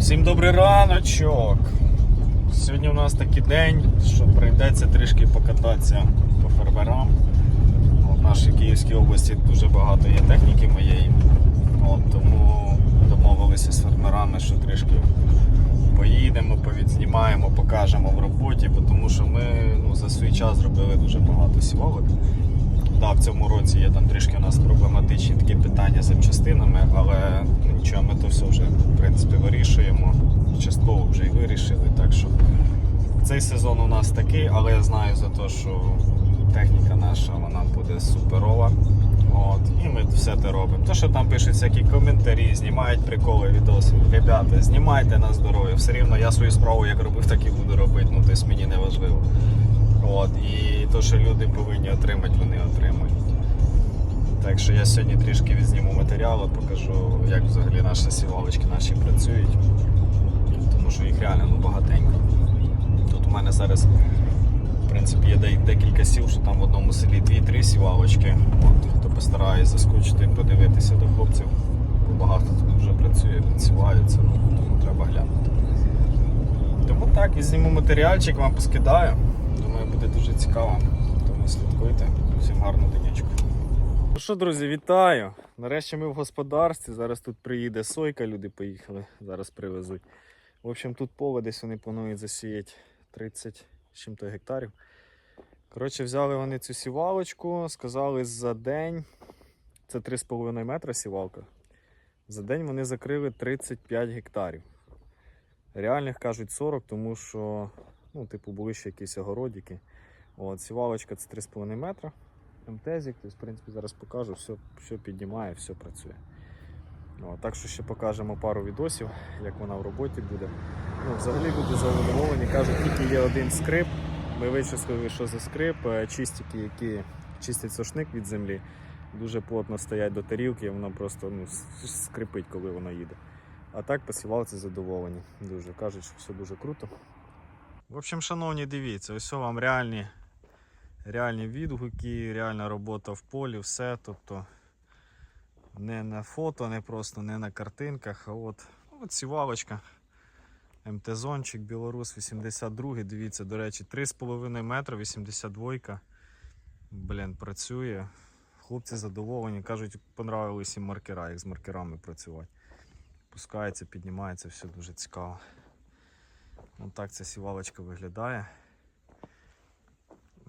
Всім добрий раночок. Сьогодні у нас такий день, що прийдеться трішки покататися по фермерам. В нашій Київській області дуже багато є техніки моєї. От, тому домовилися з фермерами, що трішки поїдемо, повідзнімаємо, покажемо в роботі, бо тому що ми ну, за свій час зробили дуже багато сівалок. Да, в цьому році є там трішки у нас проблематичні такі питання з запчастинами, але ну, нічого, ми то все вже в принципі вирішуємо. Частково вже і вирішили. Так що цей сезон у нас такий, але я знаю за те, що техніка наша вона буде суперова. От, і ми все це робимо. То, що там пишуть всякі коментарі, знімають приколи, відоси. Ребята, знімайте на здоров'я. Все рівно я свою справу як робив, так і буду робити. Ну, тобто мені не важливо. От, і то, що люди повинні отримати, вони отримують. Так що я сьогодні трішки відзніму матеріалу, покажу, як взагалі наші сівалочки наші працюють. Тому що їх реально ну, багатенько. Тут у мене зараз в принципі, є декілька сіл, що там в одному селі 2-3 сівалочки. От, хто постараюсь заскочити, подивитися до хлопців. Бо багато тут вже працює, відсіваються, ну, тому треба глянути. Тому так, і зніму матеріальчик, вам поскидаю. Думаю, буде дуже цікаво. Тому слідкуйте. Всім гарного денечку. Ну що, друзі, вітаю! Нарешті ми в господарстві. Зараз тут приїде сойка, люди поїхали, зараз привезуть. В общем, тут поле десь вони планують засіяти 30 чим-то гектарів. Коротше, взяли вони цю сівалочку, сказали за день. Це 3,5 метра сівалка. За день вони закрили 35 гектарів. Реальних кажуть 40, тому що, ну, типу, були ще якісь огородики. От, сівалочка це 3,5 метра. МТЗик, тобто, в принципі, зараз покажу, все, все піднімає, все працює. От, так що ще покажемо пару відосів, як вона в роботі буде. Ну, взагалі люди задоволені, кажуть, тільки є один скрип. Ми вичислили, що за скрип, Е, чистики, які чистять сошник від землі, дуже плотно стоять до тарілки, і вона просто ну, скрипить, коли вона їде. А так посівалці задоволені. Дуже кажуть, що все дуже круто. В общем, шановні, дивіться, ось вам реальні, реальні відгуки, реальна робота в полі, все. Тобто не на фото, не просто не на картинках, а от, от сівалочка. МТ-зончик, Білорус 82, дивіться, до речі, 3,5 метра, 82. Блін, працює. Хлопці задоволені, кажуть, понравились їм маркера, як з маркерами працювати. Пускається, піднімається, все дуже цікаво. Ось так ця сівалочка виглядає.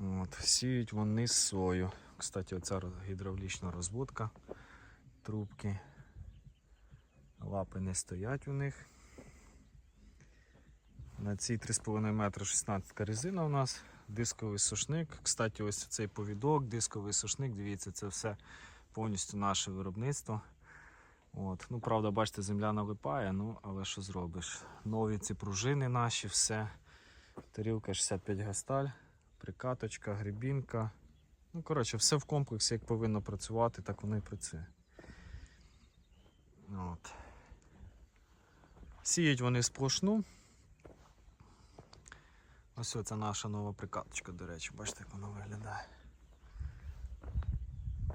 От, сіють вони сою. Кстати, оця гідравлічна розводка трубки. Лапи не стоять у них. На цій 3,5 метра 16 резина у нас. Дисковий сушник. Кстати, ось цей повідок, дисковий сушник, дивіться, це все повністю наше виробництво. От. Ну, правда, бачите, земля налипає, ну, але що зробиш? Нові ці пружини наші, все. Тарілка 65 гасталь, прикаточка, грибінка. Ну, коротше, все в комплексі, як повинно працювати, так воно і працює. От. Сіють вони сплошну. Ось це наша нова прикаточка, до речі, бачите, як вона виглядає.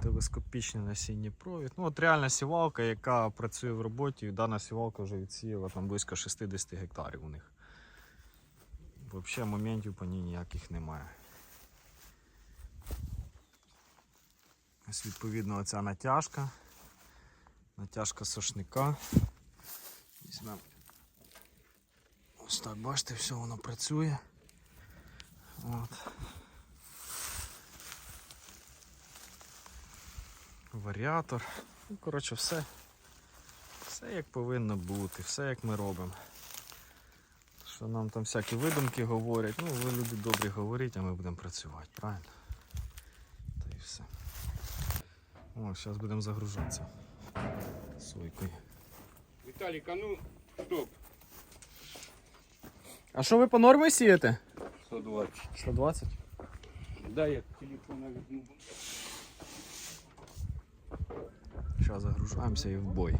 Телескопічний насінній провід. Ну, от реальна сівалка, яка працює в роботі, і дана сівалка вже відсіяла там близько 60 гектарів у них. Взагалі моментів по ній ніяких немає. Ось відповідно оця натяжка. Натяжка сошника. Візьмемо. Ось так, бачите, все воно працює. От. Варіатор. Ну, коротше, все. Все як повинно бути, все як ми робимо. Що нам там всякі видумки говорять. Ну, ви люди добрі говоріть, а ми будемо працювати, правильно? Та і все. О, зараз будемо загружатися. Сойкою. Виталик, а ну, стоп. А що ви по нормі сієте? 120. 120? Дай я телефона візьму. Зараз загружаємося і в бой.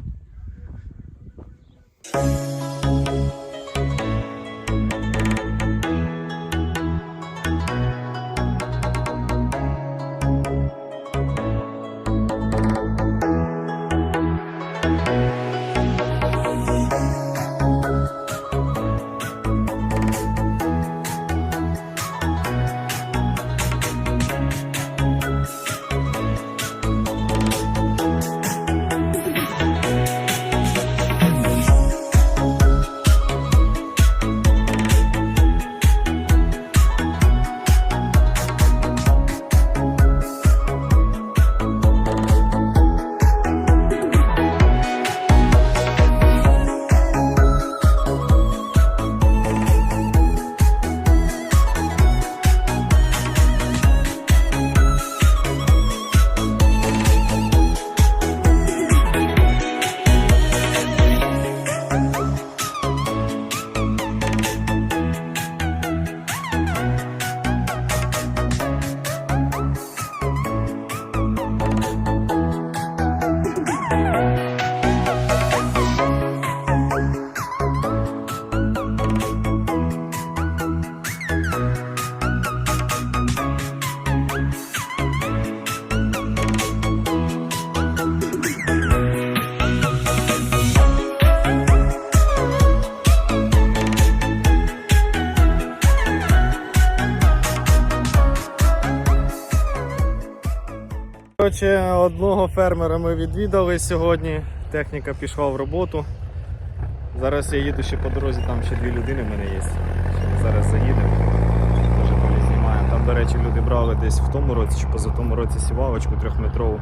Коротше, одного фермера ми відвідали сьогодні. Техніка пішла в роботу. Зараз я їду ще по дорозі, там ще дві людини в мене є. Зараз заїдемо. Теж знімаємо. Там, до речі, люди брали десь в тому році чи поза тому році сівалочку трьохметрову.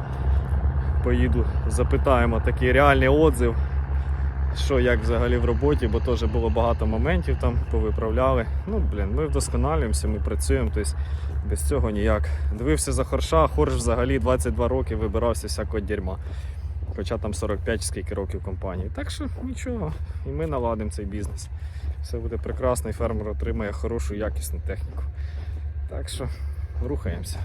Поїду, запитаємо такий реальний отзив, що як взагалі в роботі, бо теж було багато моментів там, повиправляли. Ну, блін, ми вдосконалюємося, ми працюємо, тобто без цього ніяк. Дивився за хорша, хорш взагалі 22 роки вибирався всякого дерьма. Хоча там 45 скільки років компанії. Так що нічого, і ми наладимо цей бізнес. Все буде прекрасно, і фермер отримає хорошу якісну техніку. Так що рухаємося.